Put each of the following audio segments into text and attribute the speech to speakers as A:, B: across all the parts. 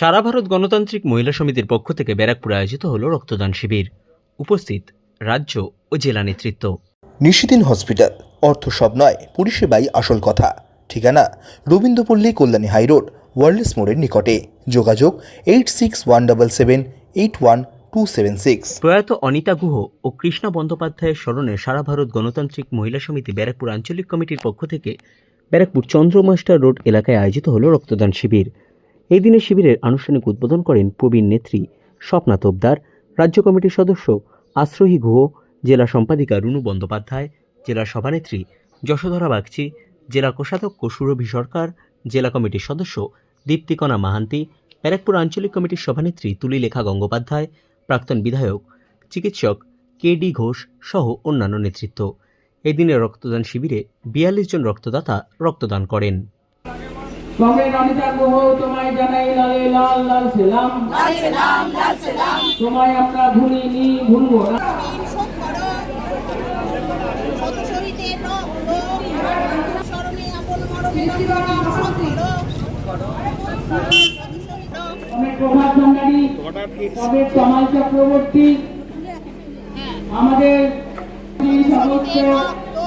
A: সারা ভারত গণতান্ত্রিক মহিলা সমিতির পক্ষ থেকে ব্যারাকপুরে আয়োজিত হল রক্তদান শিবির। উপস্থিত রাজ্য ও জেলা নেতৃত্ব।
B: নিশিদিন হসপিটাল অর্থ সব নয় পরিষেবাই আসল কথা। ঠিকানা রবীন্দ্রপল্লী কল্যাণী হাইরোড ওয়ার্ল্ডস মোড়ের নিকটে। যোগাযোগ eight six one double seven eight one two seven six.
A: প্রয়াত অনিতা গুহ ও কৃষ্ণা বন্দ্যোপাধ্যায়ের স্মরণে সারা ভারত গণতান্ত্রিক মহিলা সমিতি ব্যারাকপুর আঞ্চলিক কমিটির পক্ষ থেকে ব্যারাকপুর চন্দ্রমাস্টার রোড এলাকায় আয়োজিত হল রক্তদান শিবির। এই দিনের শিবিরের আনুষ্ঠানিক উদ্বোধন করেন প্রবীণ নেত্রী স্বপ্না তোপদার, রাজ্য কমিটির সদস্য, আশ্রয়ী গুহ, জেলা সম্পাদিকা রুনু বন্দ্যোপাধ্যায়, জেলা সভানেত্রী যশোধরা বাগচি, জেলা কোষাধ্যক্ষ সুরভি সরকার, জেলা কমিটির সদস্য দীপ্তিকণা মাহান্তি, ব্যারাকপুর আঞ্চলিক কমিটির সভানেত্রী তুলিলেখা গঙ্গোপাধ্যায়, প্রাক্তন বিধায়ক, চিকিৎসক কে ডি ঘোষ সহ অন্যান্য নেতৃত্ব। এদিনের রক্তদান শিবিরে বিয়াল্লিশ জন রক্তদাতা রক্তদান করেন।
C: কংগ্রেস অনিতা গুহ তোমায় জানাই লালে লাল লাল সেলাম। তোমায় আমরা ভুলিনি ভুলবো না। প্রভাত ভান্ডারী কবে তমাল চক্রবর্তী আমাদের সমস্ত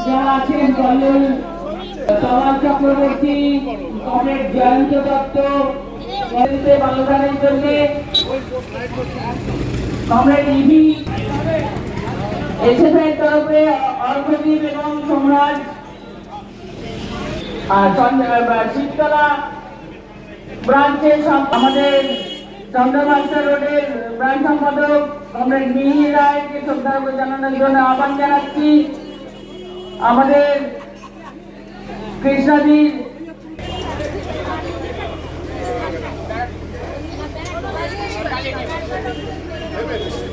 C: যারা আছেন কল্লোল তমাল চক্রবর্তী কমরেড জয়ন্ত দত্ত জন্য। ইভি তরফে এবং সম্রাট আমাদের চন্দ্রবাস্তা রোডের ব্রাঞ্চ সম্পাদক কমরেড মিহির রায়কে শ্রদ্ধা জানানোর জন্য আহ্বান জানাচ্ছি। আমাদের కృష్ణబీర్ Thank